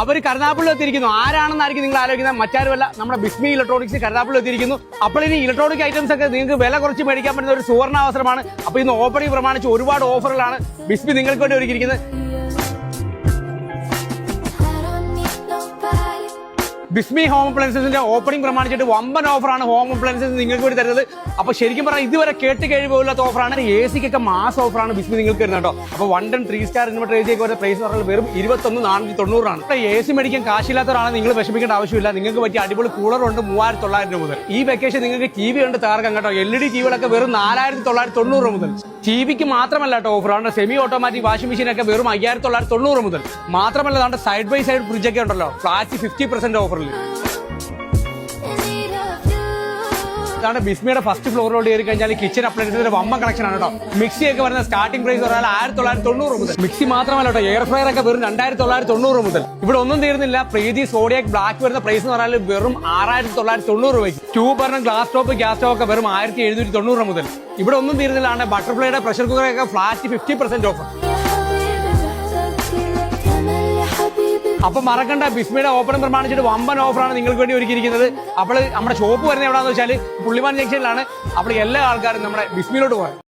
അവർ കരുനാപ്പള്ളി എത്തിയിരിക്കുന്നു. ആരാണെന്നായിരിക്കും നിങ്ങൾ ആലോചിക്കുന്നത്? മറ്റാരുമല്ല നമ്മുടെ ബിസ്മി ഇലക്ട്രോണിക്സ് കരുനാപ്പള്ളി എത്തിയിരിക്കുന്നു. അപ്പോൾ ഇനി ഇലക്ട്രോണിക് ഐറ്റംസ് ഒക്കെ നിങ്ങൾക്ക് വില കുറച്ച് മേടിക്കാൻ പറ്റുന്ന ഒരു സുവർണ അവസരമാണ് അപ്പോൾ ഇന്ന് ഓപ്പണിംഗ് പ്രമാണിച്ച് ഒരുപാട് ഓഫറുകളാണ് ബിസ്മി നിങ്ങൾക്ക് വേണ്ടി ഒരുക്കിയിരിക്കുന്നത്. ബിസ്മി ഹോം അപ്ലയൻസസിന്റെ ഓപ്പണിംഗ് പ്രമാണിച്ചിട്ട് വമ്പൻ ഓഫറാണ് ഹോം അപ്ലയൻസസ് നിങ്ങൾക്ക് വേണ്ടി തരുന്നത്. അപ്പൊ ശരിക്കും പറഞ്ഞാൽ ഇതുവരെ കേട്ട് കഴിവില്ലാത്ത ഓഫറാണ് എ സിക്കൊക്കെ മാസ് ഓഫറാണ് ബിസ്മി നിങ്ങൾക്ക് തരുന്നത് കേട്ടോ. അപ്പൊ one ton three star inverter A സിയൊക്കെ price പറഞ്ഞാൽ വെറും ഇരുപത്തൊന്ന് നാനൂറ്റി തൊണ്ണൂറാണ് ഇപ്പൊ എ സി മേടിക്കാൻ കാശില്ലാത്തവരാണ് നിങ്ങൾ വിഷമിക്കേണ്ട ആവശ്യമില്ല. നിങ്ങൾക്ക് പറ്റിയ അടിപൊളി കൂളർ ഉണ്ട് മൂവായിരത്തി തൊള്ളായിരം രൂപ മുതൽ. ഈ വെക്കേഷൻ നിങ്ങൾക്ക് ടി വി ഉണ്ട് തകർക്കാം കേട്ടോ. എൽ ഇ ഡി ടി വികളൊക്കെ വെറും നാലായിരത്തി തൊള്ളായിരത്തി തൊണ്ണൂറ് മുതൽ. ടി വിക്ക് മാത്രമല്ല കേട്ടോ ഓഫറാണ് സെമി ഓട്ടോമാറ്റിക് വാഷിംഗ് മെഷീൻ ഒക്കെ വെറും അയ്യായിരത്തി തൊള്ളായിരത്തി തൊണ്ണൂറ് മുതൽ. മാത്രമല്ല നമ്മുടെ സൈഡ് ബൈ സൈഡ് ഫ്രിഡ്ജ് ഒക്കെ ഉണ്ടല്ലോ. ഫ്ലാറ്റ് ഫിഫ്റ്റി പെർസെന്റ് ഓഫറിൽ ഇതാണ് ബിസ്മിയുടെ ഫസ്റ്റ് ഫ്ലോറിലോട്ട് കയറി കഴിഞ്ഞാൽ കിച്ചൺ അപ്ലയൻസിന്റെ വമ്പ കളക്ഷൻ ആണ് കേട്ടോ. മിക്സി ഒക്കെ വരുന്ന സ്റ്റാർട്ടിംഗ് പ്രൈസ് പറഞ്ഞാൽ ആയിരത്തി തൊള്ളായിരത്തി തൊണ്ണൂറ് മുതൽ. മിക്സി മാത്രമല്ല കേട്ടോ എയർ ഫ്രയർ ഒക്കെ വെറും രണ്ടായിരത്തി തൊള്ളായിരത്തി തൊണ്ണൂറ് മുതൽ. ഇവിടെ ഒന്നും തീരുന്നില്ല പ്രീതി സോഡിയാക് ബ്ലാക്ക് വരുന്ന പ്രൈസ് എന്ന് പറഞ്ഞാൽ വെറും ആറായിരത്തി തൊള്ളായിരത്തി തൊണ്ണൂറ് രൂപയ്ക്ക്. ട്യൂബ് പറഞ്ഞ ഗ്ലാസ് ടോപ്പ് ഗ്യാസ് സ്റ്റോവ് ഒക്കെ വെറും ആയിരത്തി എഴുന്നൂറ്റി തൊണ്ണൂറ് മുതൽ. ഇവിടെ ഒന്നും തീരുന്നില്ലാണ് ബട്ടർഫ്ലൈയുടെ പ്രഷർ കുക്കറൊക്കെ ഫ്ലാറ്റ് ഫിഫ്റ്റി പെർസെന്റ് ഓഫർ അപ്പൊ മറക്കണ്ട ബിസ്മിയുടെ ഓപ്പൺ പ്രമാണിച്ചിട്ട് വമ്പൻ ഓഫറാണ് നിങ്ങൾക്ക് വേണ്ടി ഒരുക്കിയിരിക്കുന്നത്. അപ്പോൾ നമ്മുടെ ഷോപ്പ് വരുന്നത് എവിടെയാണെന്ന് വെച്ചാൽ പുള്ളിമാൻ ജംഗ്ഷനിലാണ് അപ്പോൾ എല്ലാ ആൾക്കാരും നമ്മുടെ ബിസ്മിയിലോട്ട് പോകാം.